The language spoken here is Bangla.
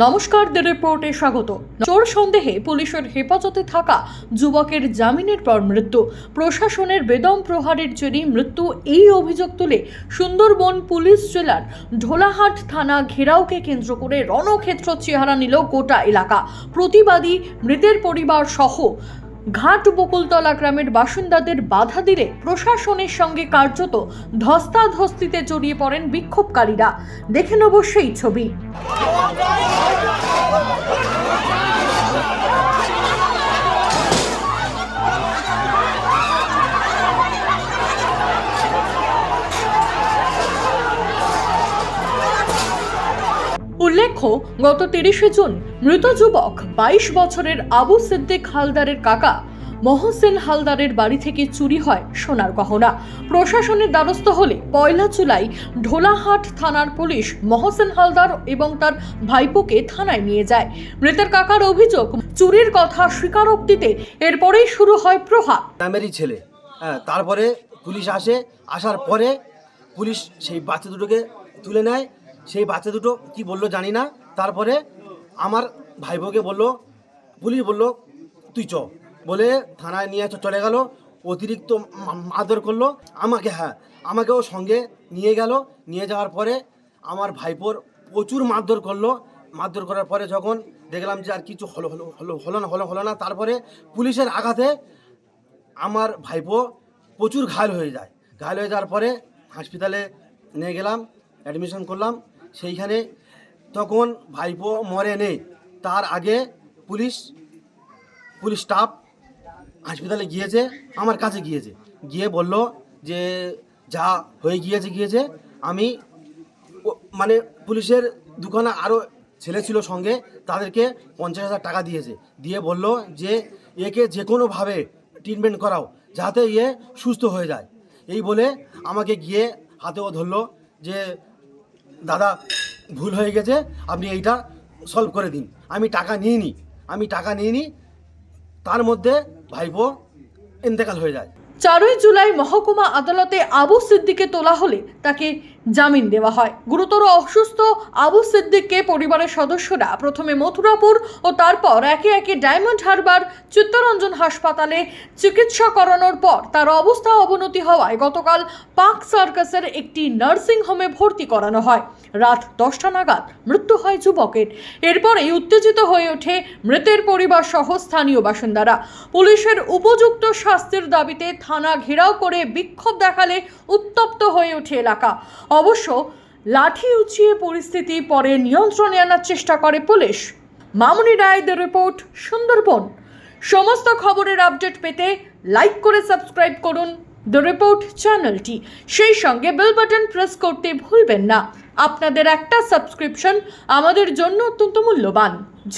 নমস্কার দ্য রিপোর্টে স্বাগত। চোর সন্দেহে পুলিশের হেফাজতে থাকা যুবকের জামিনের পর মৃত্যু। প্রশাসনের বেদম প্রহারের জেরে মৃত্যু। এই অভিযোগ তুলে সুন্দরবন পুলিশ জেলার ঢোলাহাট থানা ঘেরাওকে কেন্দ্র করে রণক্ষেত্র চেহারা নিল গোটা এলাকা। প্রতিবাদী মৃতের পরিবার সহ ঘাট উপকূলতলা গ্রামের বাসিন্দাদের বাধা দিলে প্রশাসনের সঙ্গে কার্যত ধস্তাধস্তিতে জড়িয়ে পড়েন বিক্ষোভকারীরা। দেখে সেই ছবি। উল্লেখ্য, গত তিরিশে জুন মৃত যুবক বাইশ বছরের আবু সিদ্দিক হালদারের কাকা মহসেন হালদারের বাড়ি থেকে চুরি হয় সোনার গহনা। প্রশাসনের দ্বারস্থ হলে পয়লা জুলাই ঢোলাহাট থানার পুলিশ মহসেন হালদার এবং তার ভাইপোকে থানায় নিয়ে যায়। মৃতের কাকার অভিযোগ, চুরির কথা স্বীকারোক্তিতে এরপরেই শুরু হয় প্রহার। গ্রামেরই ছেলে। হ্যাঁ তারপরে পুলিশ আসে, আসার পরে পুলিশ সেই বাচ্চা দুটোকে তুলে নেয় সেই বাচ্চা দুটো কি বলল জানি না। তারপরে আমার ভাইবোকে বলল, পুলিশ বলল, তুই চ। বলে থানায় নিয়ে চলে গেল। অতিরিক্ত মা- মারধর করল। আমাকে হ্যাঁ আমাকেও সঙ্গে নিয়ে গেল। নিয়ে যাওয়ার পরে আমার ভাইপোর প্রচুর মারধর করল। মারধর করার পরে যখন দেখলাম যে আর কিছু হলো হলো হলো হলো না, হলো হলো না, তারপরে পুলিশের আঘাতে আমার ভাইপো প্রচুর ঘায়ল হয়ে যায়। ঘায়ল হয়ে যাওয়ার পরে হসপিটালে নিয়ে গেলাম, অ্যাডমিশন করলাম। সেইখানে তখন ভাইপো মরে নেই। তার আগে পুলিশ পুলিশ স্টাফ হসপিটালে গিয়েছে, আমার কাছে গিয়েছে। গিয়ে বলল যে, যা হয়ে গিয়েছে গিয়েছে। আমি মানে পুলিশের দোকানে আরও ছেলে ছিল সঙ্গে, তাদেরকে পঞ্চাশ হাজার টাকা দিয়েছে। দিয়ে বলল যে, একে যে কোনোভাবে ট্রিটমেন্ট করাও, যাতে ইয়ে সুস্থ হয়ে যায়। এই বলে আমাকে গিয়ে হাতেও ধরলো যে দাদা, ভুল হয়ে গেছে, আপনি এইটা সলভ করে দিন। আমি টাকা নিয়ে নিই আমি টাকা নিয়ে নিই তার মধ্যে ভাইপো ইন্তেকাল হয়ে যায়। চারই জুলাই মহকুমা আদালতে আবু সিদ্দিকে তোলা হলে তাকে জামিন দেওয়া হয়। গুরুতর অসুস্থ আবু সিদ্দিককে পরিবারের সদস্যরা প্রথমে মথুরাপুর ও তারপর একে একে ডায়মন্ড হারবার, চিত্তরঞ্জন হাসপাতালে চিকিৎসা করানোর পর তার অবস্থা অবনতি হওয়ায় গতকাল পাক সার্কাসের একটি নার্সিং হোমে ভর্তি করানো হয়। রাত দশটা নাগাদ মৃত্যু হয় যুবকের। এরপরেই উত্তেজিত হয়ে ওঠে মৃতের পরিবার সহ স্থানীয় বাসিন্দারা। পুলিশের উপযুক্ত শাস্তির দাবিতে থানা ঘেরাও করে বিক্ষোভ দেখালে উত্তপ্ত হয়ে ওঠে এলাকা। অবশ্য লাঠি উঁচিয়ে পরিস্থিতি পরে নিয়ন্ত্রণে আনার চেষ্টা করে পুলিশ। মামুনি রায়দের রিপোর্ট, সুন্দরবন। সমস্ত খবরের আপডেট পেতে লাইক করে সাবস্ক্রাইব করুন। দ্য রিপোর্ট চ্যানেলটি। সেই সঙ্গে বেল বাটন প্রেস করতে ভুলবেন না। আপনাদের একটা সাবস্ক্রিপশন আমাদের জন্য অত্যন্ত মূল্যবান।